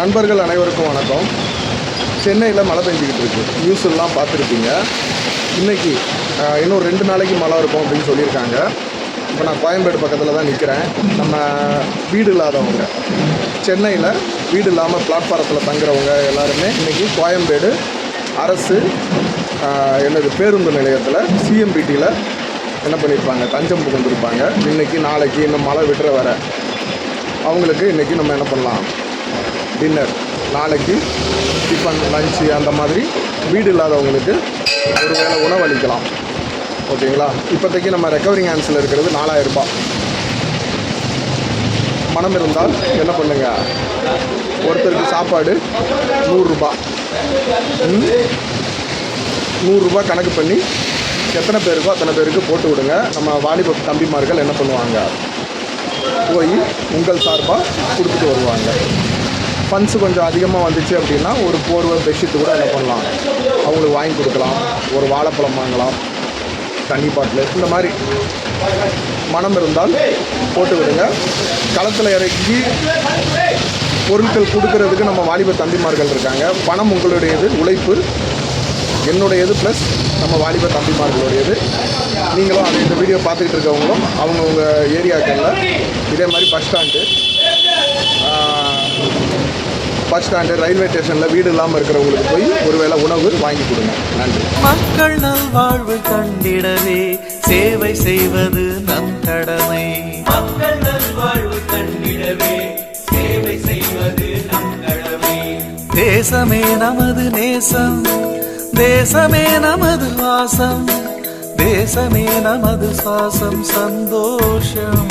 நண்பர்கள் அனைவருக்கும் வணக்கம். சென்னையில் மழை பெஞ்சிக்கிட்டு இருக்கு. நியூஸ் எல்லாம் பார்த்துருப்பீங்க. இன்னைக்கு இன்னும் ரெண்டு நாளைக்கு மழை இருக்கும் அப்படின்னு சொல்லியிருக்காங்க. இப்போ நான் கோயம்பேடு பக்கத்தில் தான் நிற்கிறேன் நம்ம வீடு இல்லாதவங்க. சென்னையில் வீடு இல்லாமல் பிளாட்ஃபாரத்தில் தங்குறவங்க எல்லாருமே இன்றைக்கி கோயம்பேடு அரசு எனது என்னது பேருந்து நிலையத்தில் சிஎம்பிடியில் என்ன பண்ணியிருப்பாங்க தஞ்சம் புகுந்திருப்பாங்க. இன்னைக்கு நாளைக்கு இன்னும் மழை விட்டுற வர. அவங்களுக்கு இன்றைக்கி நம்ம என்ன பண்ணலாம்? டின்னர் நாளைக்கு டிஃபன் லஞ்சு அந்த மாதிரி வீடு இல்லாதவங்களுக்கு ஒரு வேளை உணவளிக்கலாம். ஓகேங்களா? இப்போதைக்கு நம்ம ரெக்கவரிங் ஹேண்ட்ஸில் இருக்கிறது 4000 ரூபாய். மனம் இருந்தால் என்ன பண்ணுங்கள் ஒருத்தருக்கு சாப்பாடு நூறுரூபா நூறுரூபா கணக்கு பண்ணி எத்தனை பேருக்கோ அத்தனை பேருக்கு போட்டு விடுங்க. நம்ம வாலிப தம்பிமார்கள் என்ன பண்ணுவாங்க? போய் உங்கள் சார்பாக கொடுத்துட்டு வருவாங்க. ஃபண்ட்ஸ் கொஞ்சம் அதிகமாக வந்துச்சு அப்படின்னா ஒரு போர்வை பெட்ஷீட் கூட என்ன பண்ணலாம் அவங்களுக்கு வாங்கி கொடுக்கலாம். ஒரு வாழைப்பழம் வாங்கலாம். தண்ணி பாட்டில் இந்த மாதிரி மனம் இருந்தால் போட்டு விடுங்க. களத்தில் இறக்கி பொருட்கள் கொடுக்கறதுக்கு நம்ம வாலிப தம்பிமார்கள் இருக்காங்க. பணம் உங்களுடையது உழைப்பு என்னுடையது ப்ளஸ் நம்ம வாலிப தம்பிமார்களுடையது. நீங்களும் அது இந்த வீடியோ பார்த்துக்கிட்டு இருக்கவங்களும் அவங்கவுங்க ஏரியாக்களில் இதே மாதிரி bus stand bus stand railway ஸ்டேஷனில் வீடு இல்லாமல் இருக்கிறவங்களுக்கு போய் ஒருவேளை உணவு வாங்கி கொடுங்க. நன்றி. மக்கள் நல்வாழ்வு கண்டிடவே சேவை செய்வது நம் கடமை. மக்கள் நல்வாழ்வு கண்டிடவே சேவை செய்வது நம் கடமை. தேசமே நமது நேசம் தேசமே நமது வாசம் தேசமே நமது சுவாசம் சந்தோஷம்.